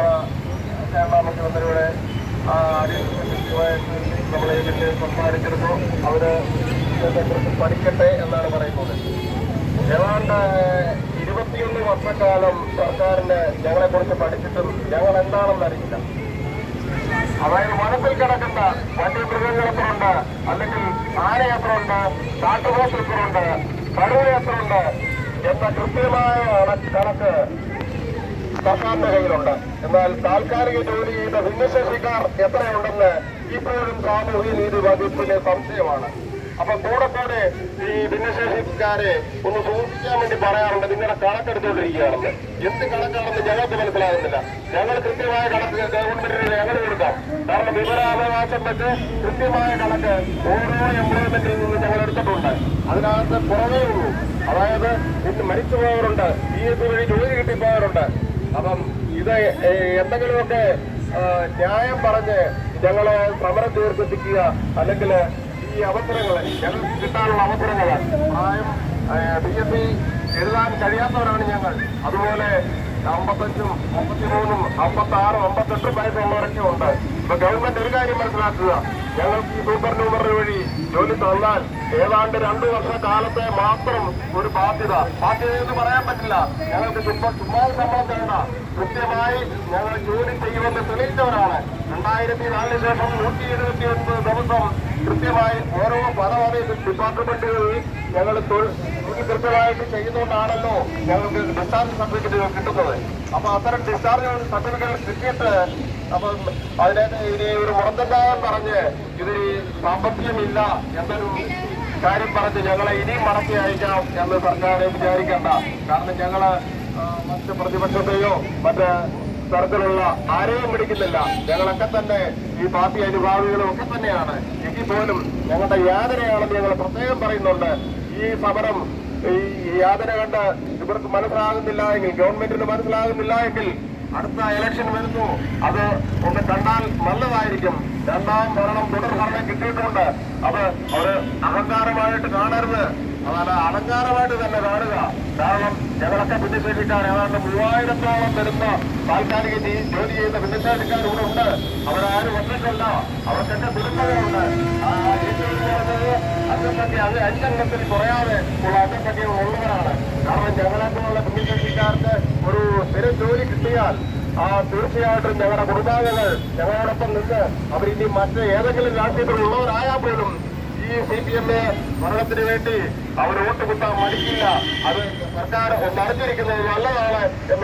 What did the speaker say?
ബഹുമാനപ്പെട്ട കേരള മുഖ്യമന്ത്രിയുടെ നമ്മളെ ഇതിൽ സംസാരിച്ചിരുന്നു. അവർ ഇതിനെക്കുറിച്ച് പഠിക്കട്ടെ എന്നാണ് പറയുന്നത്. ഏതാണ്ട് ഇരുപത്തിയൊന്ന് വർഷക്കാലം സർക്കാരിന് ഞങ്ങളെ കുറിച്ച് പഠിച്ചിട്ടും ഞങ്ങൾ എന്താണെന്ന് അറിയില്ല. അതായത് വനത്തിൽ കിടക്കുന്ന വന്യമൃഗങ്ങൾ എത്രയുണ്ട് അല്ലെങ്കിൽ ആന എത്രയുണ്ട് കാട്ടുപോസ് എത്രയുണ്ട് കടുവ എത്രയുണ്ട് എന്ന കൃത്യമായ കണക്ക് സർക്കാരിന്റെ കയ്യിലുണ്ട്. എന്നാൽ താൽക്കാലിക ജോലി ചെയ്ത ഭിന്നശേഷിക്കാർ എത്രയുണ്ടെന്ന് ഇപ്പോഴും സാമൂഹ്യ നീതി വകുപ്പിലെ സംശയമാണ്. അപ്പൊ കൂടെ കൂടെ ഈ ഭിന്നശേഷിക്കാരെ ഒന്ന് സൂക്ഷിക്കാൻ വേണ്ടി പറയാറുണ്ട്. നിങ്ങളുടെ കണക്കെടുത്തുകൊണ്ടിരിക്കുകയാണെന്ന് എന്ത് കണക്കാണെന്ന് ഞങ്ങൾക്ക് മനസ്സിലാകുന്നില്ല. ഞങ്ങൾ കൃത്യമായ കണക്ക് ഗവൺമെന്റിന് ഞങ്ങൾ കൊടുക്കാം. കാരണം വിവരാവകാശം വെച്ച് കൃത്യമായ കണക്ക് ഓരോ എംപ്ലോയ്മെന്റിൽ നിന്ന് ഞങ്ങൾ എടുത്തിട്ടുണ്ട്. അതിനകത്ത് കുറവേ ഉള്ളൂ. അതായത് ഇന്ന് മരിച്ചു പോയവരുണ്ട് എസ് വഴി ജോലി കിട്ടിപ്പോയവരുണ്ട്. അപ്പം ഇത് എന്തെങ്കിലുമൊക്കെ ന്യായം പറഞ്ഞ് ഞങ്ങളെ സമരം തീർപ്പിപ്പിക്കുക അല്ലെങ്കിൽ ഈ അവസരങ്ങൾ ഞങ്ങൾക്ക് കിട്ടാനുള്ള അവസരങ്ങൾ പ്രായം ബി എസ് സി എഴുതാൻ കഴിയാത്തവരാണ് ഞങ്ങൾ. അതുപോലെ അമ്പത്തഞ്ചും അമ്പത്തിമൂന്നും അമ്പത്തി ആറും അമ്പത്തെട്ടും വയസ്സുള്ളവരൊക്കെ ഉണ്ട്. ഇപ്പൊ ഗവൺമെന്റ് ഒരു കാര്യം മനസ്സിലാക്കുക. ഞങ്ങൾക്ക് ഈ സൂപ്പർ ന്യൂമർ വഴി ജോലി തന്നാൽ ഏതാണ്ട് രണ്ടു വർഷ കാലത്തെ മാത്രം ഒരു ബാധ്യത. ബാധ്യത എന്ന് പറയാൻ പറ്റില്ല. ഞങ്ങൾക്ക് ചുമ്മാ ചുമ്മാ ശമ്പളം തരണ്ട. കൃത്യമായി ഞങ്ങൾ ജോലി ചെയ്യുമെന്ന് തെളിയിച്ചവരാണ്. രണ്ടായിരത്തി നാലിന് ശേഷം നൂറ്റി എഴുപത്തി ഒൻപത് ദിവസം കൃത്യമായി ഓരോ പദവി ഡിപ്പാർട്ട്മെന്റുകളിൽ ഞങ്ങൾ തൊഴിൽ കൃത്യമായിട്ട് ചെയ്യുന്നതുകൊണ്ടാണല്ലോ ഞങ്ങൾക്ക് ഡിസ്ചാർജ് സർട്ടിഫിക്കറ്റുകൾ കിട്ടുന്നത്. അപ്പൊ അത്തരം ഡിസ്ചാർജ് സർട്ടിഫിക്കറ്റ് കിട്ടിയിട്ട് അപ്പം അതിനകത്ത് ഇനി ഒരു മുടന്തല്ലാതെ പറഞ്ഞ് ഇതിന് സാമ്പത്തികമില്ല എന്നൊരു കാര്യം പറഞ്ഞ് ഞങ്ങളെ ഇനിയും മടക്കി അയക്കാം എന്ന് സർക്കാർ വിചാരിക്കേണ്ട. കാരണം ഞങ്ങൾ മറ്റ് പ്രതിപക്ഷത്തെയോ മറ്റ് തരത്തിലുള്ള ആരെയും പിടിക്കുന്നില്ല ഞങ്ങളൊക്കെ തന്നെ ഈ പാർട്ടി അനുഭാവികളും ഒക്കെ തന്നെയാണ്. എങ്കിൽ പോലും ഞങ്ങളുടെ യാതനയാണെന്ന് ഞങ്ങൾ പ്രത്യേകം പറയുന്നുണ്ട്. ഈ സമരം ഈ യാതന കണ്ട് ഇവർക്ക് മനസ്സിലാകുന്നില്ല എങ്കിൽ ഗവൺമെന്റിന് മനസ്സിലാകുന്നില്ല എങ്കിൽ അടുത്ത ഇലക്ഷൻ വരുന്നു. അത് ഒന്ന് കണ്ടാൽ നല്ലതായിരിക്കും. രണ്ടാം ഭരണം തുടർ ഭരണം കിട്ടിയിട്ടുണ്ട്. അത് അവർ അഹങ്കാരമായിട്ട് കാണരുത്. അതല്ല അലങ്കാരമായിട്ട് തന്നെ കാണുക. കാരണം ഞങ്ങളൊക്കെ ഭിന്നശേഷിക്കാർ ഏതാണ്ട് മൂവായിരത്തോളം വരുന്ന താൽക്കാലിക ജോലി ചെയ്യുന്ന ഭിന്നശേഷിക്കാർ ഇവിടെ ഉണ്ട്. അവരാരും വന്നിട്ടില്ല. അവർക്കൊക്കെ കുടുംബങ്ങളുണ്ട് അംഗസംഖ്യ അത് അഞ്ചംഗത്തിൽ കുറയാതെ ഉള്ള അംഗസംഖ്യ ഉള്ളവരാണ്. കാരണം ഞങ്ങളെ പോലുള്ള സ്ഥിര കിട്ടിയാൽ ആ തീർച്ചയായിട്ടും ഞങ്ങളുടെ കുടുംബാംഗങ്ങൾ ഞങ്ങളോടൊപ്പം നിന്ന് അവരിനി മറ്റ് ഏതെങ്കിലും രാഷ്ട്രീയത്തിലുള്ളവരായാൽ പോലും ഈ സി പി എം ഭരണത്തിന് വേണ്ടി അവർ വോട്ട് കുത്താൻ മടിക്കില്ല. അത് സർക്കാർ ഒന്ന് അറിഞ്ഞിരിക്കുന്നത് നല്ലതാണ് എന്ന്